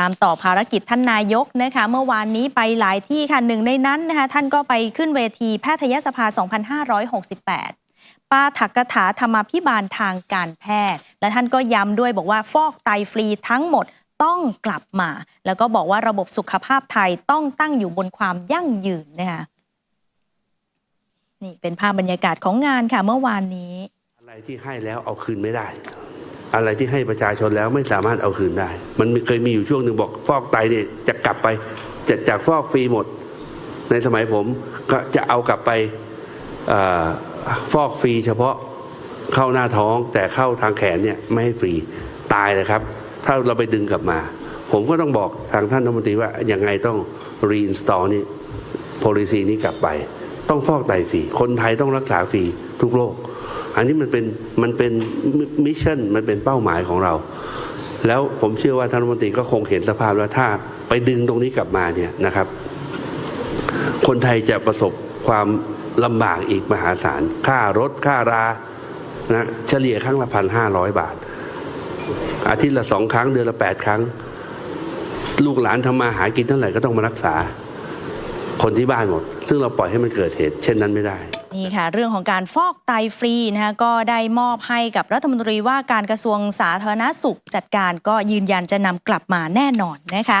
ตามต่อภารกิจท่านนายกนะคะ เมื่อวานนี้ไปหลายที่ค่ะหนึ่งในนั้นนะคะ ท่านก็ไปขึ้นเวทีแพทยสภา 2568 ปาถักกถาธรรมาภิบาลทางการแพทย์ และท่านก็ย้ำด้วยบอกว่าฟอกไตฟรีทั้งหมดต้องกลับมา แล้วก็บอกว่าระบบสุขภาพไทยต้องตั้งอยู่บนความยั่งยืนนะคะนี่เป็นภาพบรรยากาศของงานค่ะเมื่อวานนี้ อะไรที่ให้แล้วเอาคืนไม่ได้ อะไรที่ให้ประชาชนแล้วไม่สามารถเอาคืนได้ มันมเคยมีอยู่ช่วงหนึ่งบอกฟอกไตเนี่ยจะกลับไปจะจากฟอกฟรีหมด ในสมัยผมก็จะเอากลับไปอฟอกฟรีเฉพาะเข้าหน้าท้องแต่เข้าทางแขนเนี่ยไม่ให้ฟรีตายเลยครับ ถ้าเราไปดึงกลับมา ผมก็ต้องบอกทางท่านรัฐมนตรีว่ายังไงต้อง reinstall นี่ policy นี้กลับไป ต้องฟอกไตฟรีคนไทยต้องรักษาฟรีทุกโรค อันนี้มันเป็นมันเป็นมิชชั่นมันเป็นเป้าหมายของเรา แล้วผมเชื่อว่าท่านรัฐมนตรีก็คงเห็นสภาพแล้วถ้าไปดึงตรงนี้กลับมาเนี่ยนะครับ คนไทยจะประสบความลำบากอีกมหาศาล ค่ารถค่ารานะเฉลี่ยครั้งละพันห้าร้อยบาท อาทิตย์ละสองครั้งเดือนละแปดครั้ง ลูกหลานทำมาหากินเท่าไหร่ก็ต้องมารักษา คนที่บ้านหมด ซึ่งเราปล่อยให้มันเกิดเหตุ เช่นนั้นไม่ได้ นี่ค่ะ เรื่องของการฟอกไตฟรีนะคะก็ได้มอบให้กับรัฐมนตรีว่าการกระทรวงสาธารณสุขจัดการก็ยืนยันจะนำกลับมาแน่นอนนะคะ